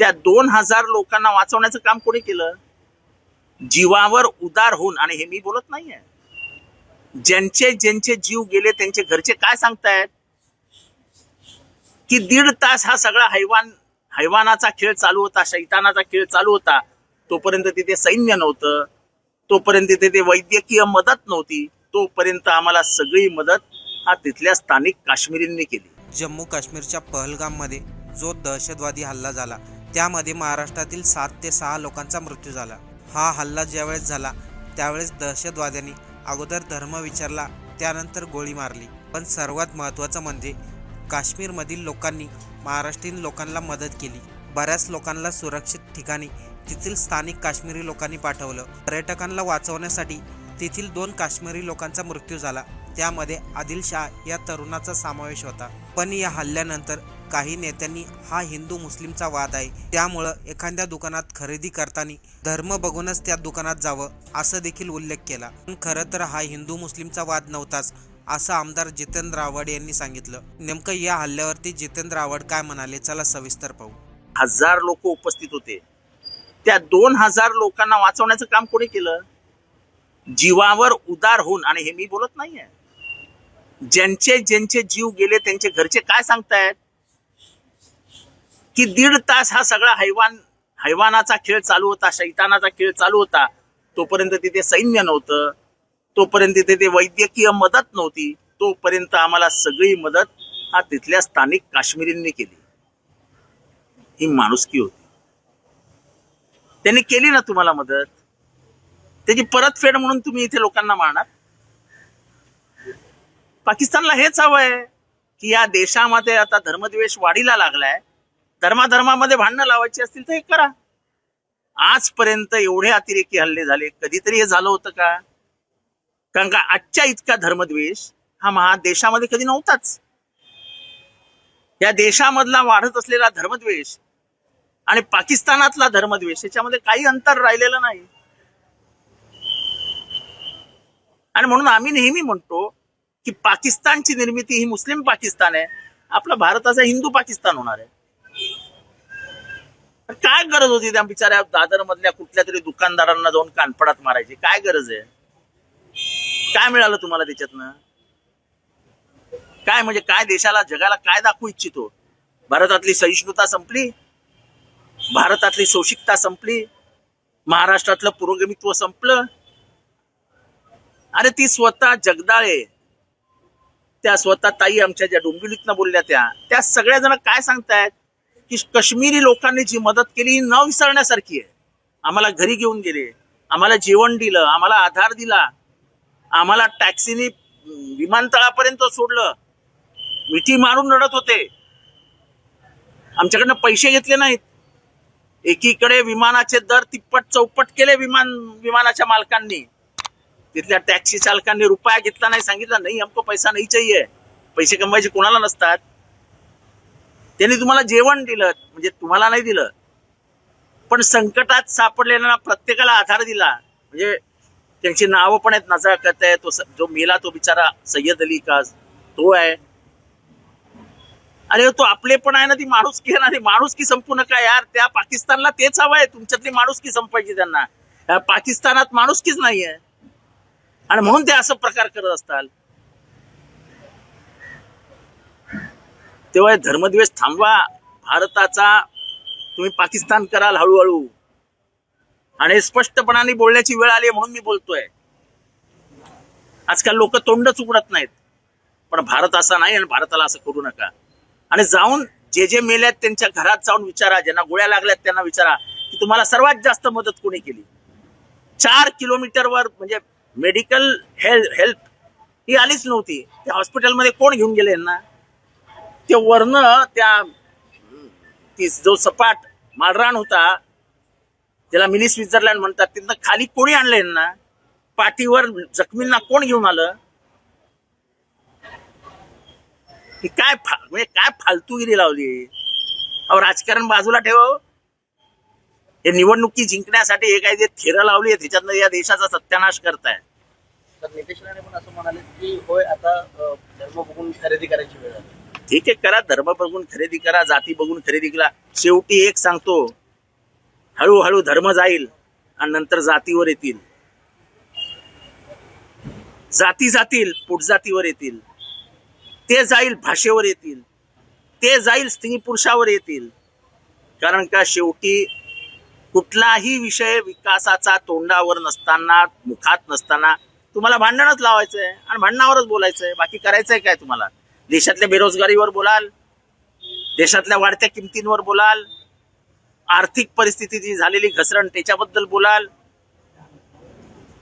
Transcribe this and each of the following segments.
त्या दोन हजार लोकांना वाचवण्याचं काम कोणी केलं? जीवावर उदार होऊन आणि हे मी बोलत नाहीये. ज्यांचे ज्यांचे जीव गेले त्यांचे घरचे काय सांगतायत? की दीड तास हा सगळा हैवान हैवानाचा खेळ चालू होता शैतानाचा खेळ चालू होता. तोपर्यंत तिथे सैन्य नव्हतं. तोपर्यंत तिथे वैद्यकीय मदत नव्हती. तोपर्यंत आम्हाला सगळी मदत हा तिथल्या स्थानिक काश्मीरींनी केली. जम्मू काश्मीरच्या पहलगाममध्ये जो दहशतवादी हल्ला झाला त्यामध्ये महाराष्ट्रातील सात ते सहा लोकांचा मृत्यू झाला. हा हल्ला ज्यावेळेस झाला त्यावेळेस दहशतवाद्यांनी अगोदर धर्म विचारला त्यानंतर गोळी मारली. पण सर्वात महत्त्वाचं म्हणजे काश्मीरमधील लोकांनी महाराष्ट्रीयन लोकांना मदत केली. बऱ्याच लोकांना सुरक्षित ठिकाणी तेथील स्थानिक काश्मीरी लोकांनी पाठवलं. पर्यटकांना वाचवण्यासाठी तेथील दोन काश्मीरी लोकांचा मृत्यू झाला. त्यामध्ये आदिल शाह या तरुणाचा समावेश होता. पण या हल्ल्यानंतर काही नेत्यांनी हा हिंदू मुस्लिमचा वाद आहे. त्यामुळं एखाद्या दुकानात खरेदी करताना धर्म बघूनच त्या दुकानात जावं असं देखील उल्लेख केला. पण खरं तर हा हिंदू मुस्लिमचा वाद नव्हताच असं आमदार जितेंद्र आव्हाड यांनी सांगितलं. नेमकं या हल्ल्यावरती जितेंद्र आव्हाड काय म्हणाले चला सविस्तर पाहू. हजार लोक उपस्थित होते. त्या दोन हजार लोकांना वाचवण्याचं काम कोणी केलं? जीवावर उदार होऊन आणि हे मी बोलत नाहीये. ज्यांचे ज्यांचे जीव गेले त्यांचे घरचे काय सांगतायत? की दीड तास हा सगळा हैवान हैवानाचा खेळ चालू होता शैतानाचा खेळ चालू होता. तोपर्यंत तिथे सैन्य नव्हतं. तोपर्यंत तिथे वैद्यकीय मदत नव्हती. तोपर्यंत आम्हाला सगळी मदत हा तिथल्या स्थानिक काश्मीरींनी केली. ही माणुसकी होती. त्यांनी केली ना तुम्हाला मदत? त्याची परतफेड म्हणून तुम्ही इथे लोकांना मारणार? पाकिस्तानला हेच हवंय की या देशामध्ये आता धर्मद्वेष वाढीला लागलाय. धर्माधर्मामध्ये भांडणं लावायची असतील तर हे करा. आजपर्यंत एवढे अतिरेकी हल्ले झाले. कधीतरी हे झालं होतं का? कारण का आजच्या इतका धर्मद्वेष हा महादेशामध्ये कधी नव्हताच. या देशामधला वाढत असलेला धर्मद्वेष आणि पाकिस्तानातला धर्मद्वेष याच्यामध्ये काही अंतर राहिलेलं नाही. आणि म्हणून आम्ही नेहमी म्हणतो की पाकिस्तानची निर्मिती ही मुस्लिम पाकिस्तान आहे. आपला भारताचा हिंदू पाकिस्तान होणार आहे. काय गरज होती त्या बिचाऱ्या दादर मधल्या कुठल्या तरी दुकानदारांना जाऊन कानपडात मारायची? काय गरज आहे? काय मिळालं तुम्हाला त्याच्यातनं? काय म्हणजे काय देशाला जगाला काय दाखवू इच्छितो? भारतातली सहिष्णुता संपली? भारतातली शोषिकता संपली? महाराष्ट्रातलं पुरोगमित्व संपलं? अरे ती स्वतः जगदाळे त्या स्वतः ताई आमच्या ज्या डोंबिवलीतनं बोलल्या त्या त्या सगळ्या जण काय सांगतायत? की काश्मीरी लोकांनी जी मदत केली ही न विसरण्यासारखी आहे. आम्हाला घरी घेऊन गेले आम्हाला जेवण दिलं आम्हाला आधार दिला आम्हाला टॅक्सीने विमानतळापर्यंत सोडलं. मिठी मारून रडत होते. आमच्याकडनं पैसे घेतले नाहीत. एकीकडे विमानाचे दर तिप्पट चौपट केले विमान विमानाच्या मालकांनी. तिथल्या टॅक्सी चालकांनी रुपया घेतला नाही सांगितला नाही हमको पैसा नाही चाहिए. पैसे कमवायचे कोणाला नसतात. त्यांनी तुम्हाला जेवण दिलं म्हणजे तुम्हाला नाही दिलं. पण संकटात सापडलेल्या प्रत्येकाला आधार दिला. म्हणजे त्यांची नावं पण आहेत नजाकत आहे तो जो मेला तो बिचारा सय्यद अली का तो आहे. अरे तो आपले पण आहे ना ती माणुसकी आहे ना ती माणुसकी संपू नका यार? त्या पाकिस्तानला तेच हवं आहे तुमच्यातली माणुसकी संपायची त्यांना. पाकिस्तानात माणुसकीच नाहीये. आणि म्हणून ते असं प्रकार करत असतात. तेव्हा धर्मद्वेष थांबवा. भारताचा तुम्ही पाकिस्तान कराल हळूहळू. आणि हे स्पष्टपणाने बोलण्याची वेळ आली म्हणून मी बोलतोय. आजकाल लोक तोंडच उघडत नाहीत. पण भारत असा नाही आणि भारताला असं करू नका. आणि जाऊन जे जे मेल्यात त्यांच्या घरात जाऊन विचारा. ज्यांना गोळ्या लागल्यात त्यांना विचारा की तुम्हाला सर्वात जास्त मदत कोणी केली? चार किलोमीटरवर म्हणजे मेडिकल हेल्थ हेल्प ही आलीच नव्हती. त्या हॉस्पिटलमध्ये कोण घेऊन गेले यांना? ते वरनं त्या ती जो सपाट माळरान होता त्याला मिनी स्वित्झर्लंड म्हणतात तिथनं खाली कोणी आणलं यांना? पाठीवर जखमींना कोण घेऊन आलं? ही काय म्हणजे काय फालतूगिरी लावली? अहो राजकारण बाजूला ठेव हो. हे. निवडणुकी जिंकण्यासाठी हे काय जे थेरं लावली आहे त्याच्यातनं या देशाचा सत्यानाश करताय. तर नितेश राणे पण असं म्हणाले की होय आता धर्म बघून खरेदी करायची वेळ आली. ठीक आहे करा धर्म बघून खरेदी करा जाती बघून खरेदी करा. शेवटी एक सांगतो हळूहळू धर्म जाईल आणि नंतर जातीवर येतील. जाती जातील जातीवर येतील. ते जाईल भाषेवर येतील. ते जाईल स्त्री पुरुषावर येतील. कारण का शेवटी कुठलाही विषय विकासाचा तोंडावर नसताना मुखात नसताना तुम्हाला भांडणच लावायचंय आणि भांडणावरच बोलायचंय. बाकी करायचंय काय तुम्हाला? देशातल्या बेरोजगारीवर बोलाल देशातल्या वाढत्या किमतींवर बोलाल आर्थिक परिस्थितीची झालेली घसरण त्याच्याबद्दल बोलाल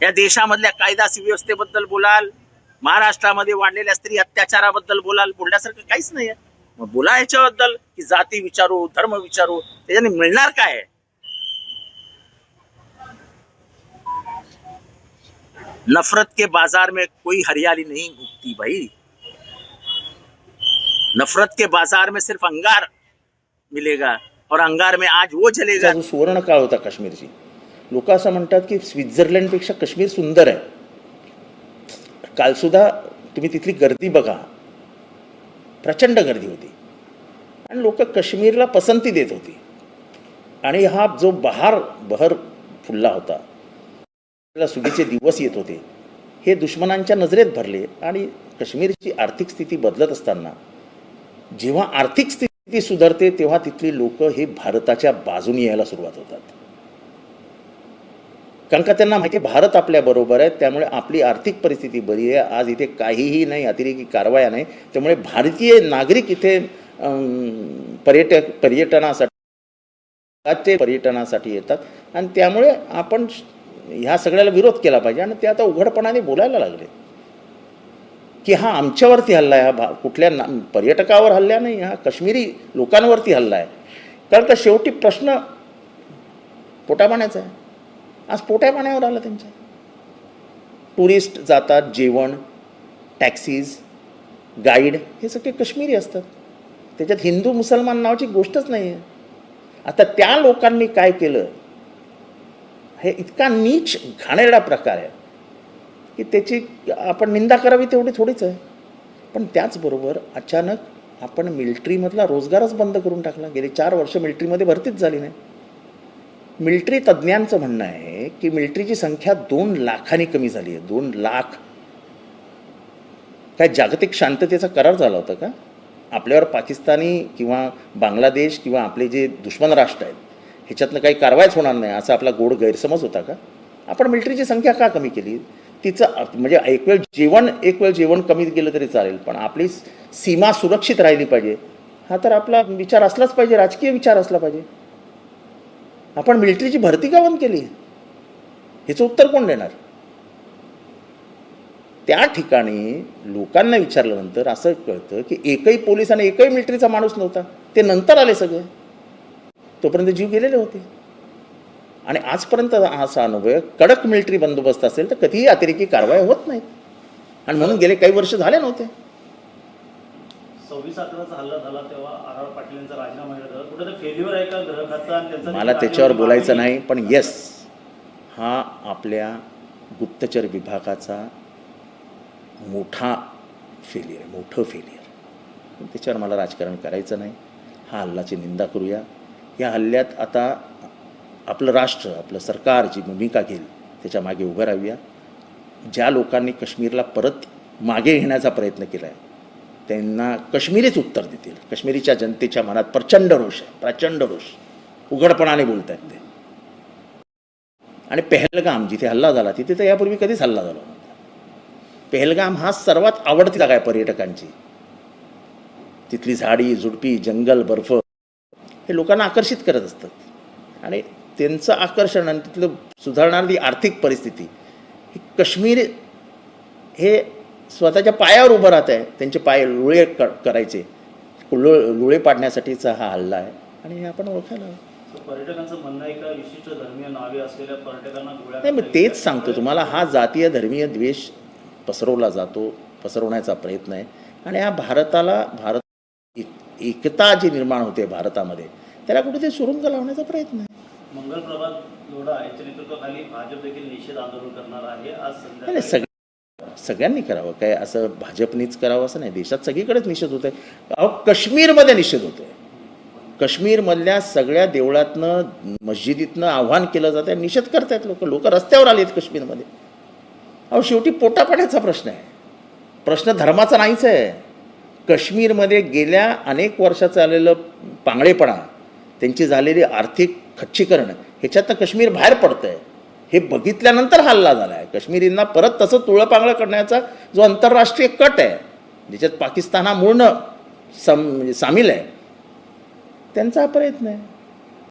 या देशामधल्या कायदा सुव्यवस्थेबद्दल बोलाल महाराष्ट्रामध्ये वाढलेल्या स्त्री अत्याचाराबद्दल बोलाल बोलण्यासारखं काहीच नाही मग बोला याच्याबद्दल की जाती विचारू धर्म विचारू त्याच्याने मिळणार काय नफरत के बाजार में कोई हरियाली नहीं उगती भाई. नफरत के बाजार में सिर्फ अंगार मिलेगा और अंगार में आज वो जलेगा जो सुवर्ण काळ होता काश्मीरची लोक असं म्हणतात की स्वित्झर्लंडपेक्षा काश्मीर सुंदर आहे. कालसुद्धा तुम्ही तिथली गर्दी बघा. प्रचंड गर्दी होती. आणि लोक काश्मीरला पसंती देत होती. आणि हा जो बहार बहर फुलला होता सुगीचे दिवस येत होते हे दुश्मनांच्या नजरेत भरले आणि काश्मीरची आर्थिक स्थिती बदलत असताना जेव्हा आर्थिक स्थिती सुधारते तेव्हा तिथली लोक हे भारताच्या बाजूने यायला सुरुवात होतात. कारण का त्यांना माहिती भारत आपल्या बरोबर आहे त्यामुळे आपली आर्थिक परिस्थिती बरी आहे. आज इथे काहीही नाही अतिरेकी कारवाया नाही. त्यामुळे भारतीय नागरिक इथे अं, पर्यटक पर्यटनासाठी ते पर्यटनासाठी येतात. आणि त्यामुळे आपण ह्या सगळ्याला विरोध केला पाहिजे. आणि ते आता उघडपणाने बोलायला लागले. की हा आमच्यावरती हल्ला आहे हा भा कुठल्या ना पर्यटकावर हल्ला नाही हा काश्मीरी लोकांवरती हल्ला आहे. कारण का शेवटी प्रश्न पोटापाण्याचा आहे. आज पोट्यापाण्यावर आला त्यांच्या टुरिस्ट जातात जेवण टॅक्सीज गाईड हे सगळे काश्मीरी असतात. त्याच्यात हिंदू मुसलमान नावाची गोष्टच नाही आहे आता त्या लोकांनी काय केलं? हे इतका नीच घाणेरडा प्रकार आहे. की त्याची आपण निंदा करावी तेवढी थोडीच आहे. पण त्याचबरोबर अचानक आपण मिल्ट्रीमधला रोजगारच बंद करून टाकला. गेले चार वर्ष मिल्ट्रीमध्ये भरतीच झाली नाही. मिल्ट्री तज्ज्ञांचं म्हणणं आहे की मिल्ट्रीची संख्या दोन लाखांनी कमी झाली आहे. दोन लाख. काय जागतिक शांततेचा करार झाला होता का? आपल्यावर पाकिस्तानी किंवा बांगलादेश किंवा आपले जे दुश्मन राष्ट्र आहेत ह्याच्यातनं काही कारवाईच होणार नाही असा आपला गोड गैरसमज होता का? आपण मिल्ट्रीची संख्या का कमी केली? तिचं म्हणजे एक वेळ जेवण एक वेळ जेवण कमी गेलं तरी चालेल पण आपली सीमा सुरक्षित राहिली पाहिजे. हा तर आपला विचार असलाच पाहिजे राजकीय विचार असला पाहिजे. आपण मिलिटरीची भरती का बंद केली? ह्याचं उत्तर कोण देणार? त्या ठिकाणी लोकांना विचारल्यानंतर असं कळतं की एकही पोलीस आणि एकही मिलिटरीचा माणूस नव्हता. ते नंतर आले सगळे. तोपर्यंत जीव गेलेले होते. आणि आजपर्यंत असा अनुभव आहे, कडक मिलिटरी बंदोबस्त असेल तर कधीही अतिरेकी कारवाई होत नाहीत आणि म्हणून गेले काही वर्ष झाले नव्हते. मला त्याच्यावर बोलायचं नाही. पण येस हा आपल्या गुप्तचर विभागाचा मोठा फेलियर मोठं फेलियर त्याच्यावर मला राजकारण करायचं नाही. हा हल्ल्याची निंदा करूया. या हल्ल्यात आता आपलं राष्ट्र आपलं सरकार जी भूमिका घेईल त्याच्यामागे उभं राहूया. ज्या लोकांनी काश्मीरला परत मागे घेण्याचा प्रयत्न केला आहे त्यांना काश्मीरीच उत्तर देतील. काश्मीरीच्या जनतेच्या मनात प्रचंड रोष आहे प्रचंड रोष. उघडपणाने बोलत आहेत ते. आणि पेहलगाम जिथे हल्ला झाला तिथे तर यापूर्वी कधीच हल्ला झाला नव्हता. पेहलगाम हा सर्वात आवडती जागा आहे पर्यटकांची? तिथली झाडी झुडपी जंगल बर्फ हे लोकांना आकर्षित करत असतात. आणि त्यांचं आकर्षण आणि तिथलं सुधारणारी आर्थिक परिस्थिती ही काश्मीर हे स्वतःच्या पायावर उभं राहत आहे. त्यांचे पाय लुळे क करायचे. लु लुळे पाडण्यासाठीचा हा हल्ला आहे. आणि हे आपण ओळखायला हवं. पर्यटकांचं म्हणणं आहे का विशिष्ट धर्मीय नावे असलेल्या पर्यटकांना गोळ्या नाही मग तेच सांगतो तुम्हाला हा जातीय धर्मीय द्वेष पसरवला जातो पसरवण्याचा प्रयत्न आहे. आणि हा भारताला भारत एक- एकता जी निर्माण होते भारतामध्ये त्याला कुठेतरी सुरुंग लावण्याचा प्रयत्न आहे. मंगल प्रभात लोढा यांच्या नेतृत्वाखाली भाजप देखील निषेध आंदोलन करणार आहे. आज नाही, संध्याकाळी सगळ्यांनी करावं. काय असं भाजपनीच करावं असं नाही. देशात सगळीकडेच निषेध होत आहे अहो काश्मीरमध्ये निषेध होतो आहे काश्मीरमधल्या सगळ्या देवळातनं मस्जिदीतनं आव्हान केलं जातं आहे निषेध करतायत लोक. लोक रस्त्यावर आलेत काश्मीरमध्ये. अहो शेवटी पोटापाण्याचा प्रश्न आहे. प्रश्न धर्माचा नाहीच आहे. काश्मीरमध्ये गेल्या अनेक वर्षाचं आलेलं पांगळेपणा त्यांची झालेली आर्थिक खच्चीकरण. तर काश्मीर बाहेर पडतं आहे हे बघितल्यानंतर हल्ला झाला आहे काश्मीरींना परत तसं तुळपांगळं करण्याचा जो आंतरराष्ट्रीय कट आहे ज्याच्यात पाकिस्तान हा मूळनं सम म्हणजे सामील आहे त्यांचा हा प्रयत्न आहे.